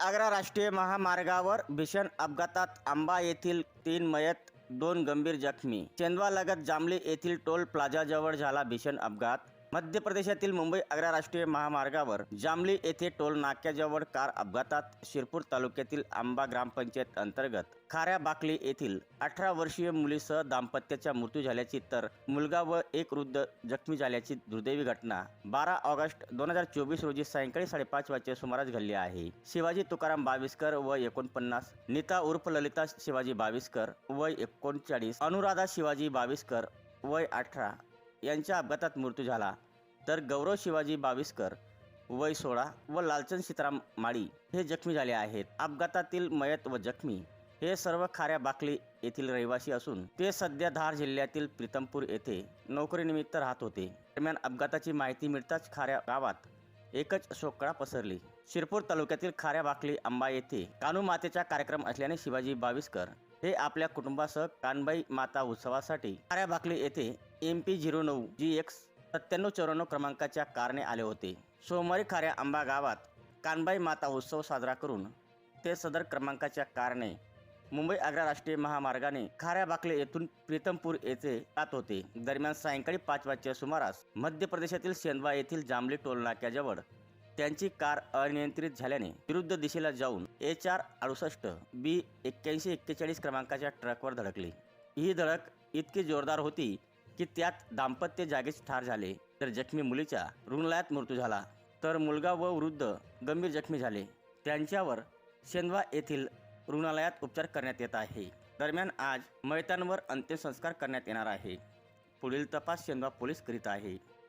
आग्रा राष्ट्रीय महामार्गावर भीषण अपघातात आंबा येथील तीन मयत दोन गंभीर जखमी. चेंदवालगत जांभली येथील टोल प्लाझाजवळ झाला भीषण अपघात. मध्य प्रदेशातील मुंबई आग्रा राष्ट्रीय महामार्गावर जामली येथे टोल नाक्याजवळ कार अपघातात शिरपूर तालुक्यातील आंबा ग्रामपंचायत अंतर्गत खाऱ्या बाकली येथील अठरा वर्षीय मुलीसह दाम्पत्याचा मृत्यू झाल्याची तर मुलगा व एक वृद्ध जखमी झाल्याची दुर्दैवी घटना. बारा ऑगस्ट दोन हजार चोवीस रोजी सायंकाळी साडेपाच वाजच्या सुमारास घडली आहे. शिवाजी तुकाराम बाविस्कर व एकोणपन्नास नीता उर्फ ललिता शिवाजी बाविस्कर वय एकोणचाळीस अनुराधा शिवाजी बाविस्कर वय अठरा यांच्या अपघातात मृत्यू झाला. तर गौरव शिवाजी बाविस्कर वय सोळा व लालचंद सीताराम माळी हे जखमी झाले आहेत. अपघातातील मयत व जखमी हे सर्व खाऱ्या बाकली येथील रहिवासी असून ते सध्या धार जिल्ह्यातील प्रीतमपूर येथे नोकरीनिमित्त राहत होते. दरम्यान अपघाताची माहिती मिळताच खाऱ्या गावात एकच शोकळा पसरली. शिरपूर तालुक्यातील खाऱ्या भाकली आंबा येथे कानू मातेचा कार्यक्रम असल्याने शिवाजी बाविस्कर हे आपल्या कुटुंबासह कानबाई माता उत्सवासाठी खाऱ्या भाकली येथे एम पी झिरो नऊ जी एक्स सत्त्याण्णव चौऱ्याण्णव क्रमांकाच्या कारने आले होते. सोमवारी खाऱ्या आंबा गावात कानबाई माता उत्सव साजरा करून ते सदर क्रमांकाच्या कारने मुंबई आग्रा राष्ट्रीय महामार्गाने खाऱ्या बाकले येथून प्रीतमपूर येथे जात होते. दरम्यान सायंकाळी पाच वाजच्या सुमारास मध्य प्रदेशातील सेंदवा येथील जांभली टोल नाक्याजवळ त्यांची कार अनियंत्रित झाल्याने विरुद्ध दिशेला जाऊन एच आर अडुसष्ट बी एक्क्याऐंशी एक्केचाळीस क्रमांकाच्या ट्रकवर धडकली. ही धडक इतकी जोरदार होती की त्यात दाम्पत्य जागीच ठार झाले. तर जखमी मुलीचा रुग्णालयात मृत्यू झाला. तर मुलगा व वृद्ध गंभीर जखमी झाले. त्यांच्यावर शेंदवा येथील रुग्णालयात उपचार करण्यात येत आहे. दरम्यान आज मैतांवर अंत्यसंस्कार करण्यात येणार आहे. पुढील तपास शेंदवा पोलीस करीत आहे.